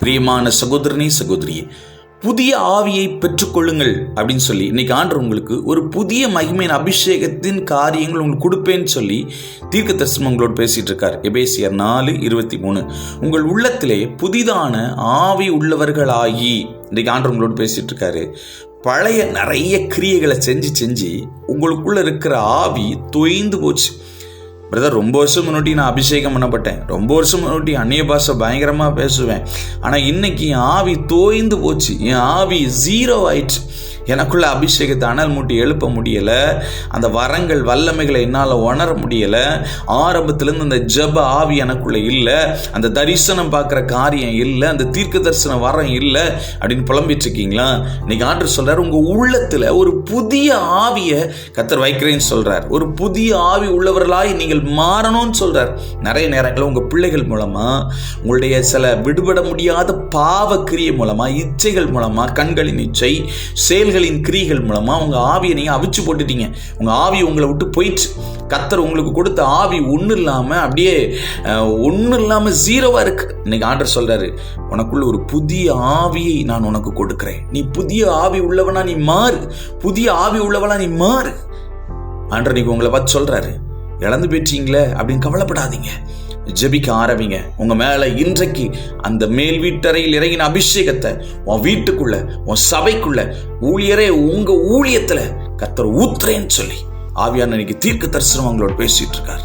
பிரியமான சகோதரனே சகோதரியே புதிய ஆவியை பெற்றுக்கொள்ளுங்கள் அப்படின்னு சொல்லி இன்னைக்கு ஆண்டர் உங்களுக்கு ஒரு புதிய மகிமையின் அபிஷேகத்தின் காரியங்கள் உங்களுக்கு கொடுப்பேன்னு சொல்லி தீர்க்க தரிசனம் உங்களோட பேசிட்டு இருக்கார் எபேசியர் நாலு இருபத்தி மூணு. உங்கள் உள்ளத்திலே புதிதான ஆவி உள்ளவர்களாகி இன்னைக்கு ஆண்டர் உங்களோடு பேசிட்டு இருக்காரு பழைய நிறைய கிரியைகளை செஞ்சு செஞ்சு உங்களுக்குள்ள இருக்கிற ஆவி தொய்ந்து போச்சு. பிரதர் ரொம்ப வருஷம் முன்னாடி நான் அபிஷேகம் பண்ணப்பட்டேன். ரொம்ப வருஷம் முன்னாடி அந்நிய பாஷை பயங்கரமாக பேசுவேன். ஆனால் இன்னைக்கு என் ஆவி தோய்ந்து போச்சு. என் ஆவி ஜீரோ ஆயிடுச்சு. எனக்குள்ள அபிஷேகத்தை அனல் மூட்டி எழுப்ப முடியலை. அந்த வரங்கள் வல்லமைகளை என்னால் உணர முடியலை. ஆரம்பத்திலேருந்து அந்த ஜப ஆவி எனக்குள்ள இல்லை. அந்த தரிசனம் பார்க்குற காரியம் இல்லை. அந்த தீர்க்க தரிசனம் வரம் இல்லை. அப்படின்னு புலம்பிட்டு இருக்கீங்களா? இன்னைக்கு ஆண்டு சொல்றாரு உங்க உள்ளத்துல ஒரு புதிய ஆவியை கத்தர் வைக்கிறேன்னு சொல்றார். ஒரு புதிய ஆவி உள்ளவர்களாய் நீங்கள் மாறணும்னு சொல்றார். நிறைய நேரங்களில் உங்க பிள்ளைகள் மூலமா உங்களுடைய சில விடுபட முடியாத பாவ கிரியை மூலமா இச்சைகள் மூலமா கண்களின் இச்சை செயல்களின் கிரிகள் மூலமா உங்க ஆவியை நீங்க அவிச்சு போட்டுட்டீங்க. உங்க ஆவி உங்களை விட்டு போயிடுச்சு. கத்தர் உங்களுக்கு கொடுத்த ஆவி ஒன்றும் இல்லாமல் அப்படியே ஒன்றும் இல்லாமல் ஜீரோவாக இருக்கு. இன்னைக்கு ஆண்டர் சொல்றாரு உனக்குள்ள ஒரு புதிய ஆவியை நான் உனக்கு கொடுக்கிறேன். நீ புதிய ஆவி உள்ளவனா நீ மாறு. புதிய ஆவி உள்ளவனா நீ மாறு. ஆண்டர் நீங்க உங்களை பார்த்து சொல்றாரு இழந்து போயிட்டீங்களே அப்படின்னு கவலைப்படாதீங்க. ஜெபிக்க ஆரம்பிங்க. உங்க மேல இன்றைக்கு அந்த மேல் வீட்டறையில் இறங்கின அபிஷேகத்தை உன் வீட்டுக்குள்ள உன் சபைக்குள்ள ஊழியரே உங்க ஊழியத்துல கத்தர் ஊத்துறேன்னு சொல்லி ஆவியான இன்னைக்கு தீர்க்க தரிசனம் அவங்களோட பேசிட்டு இருக்கார்.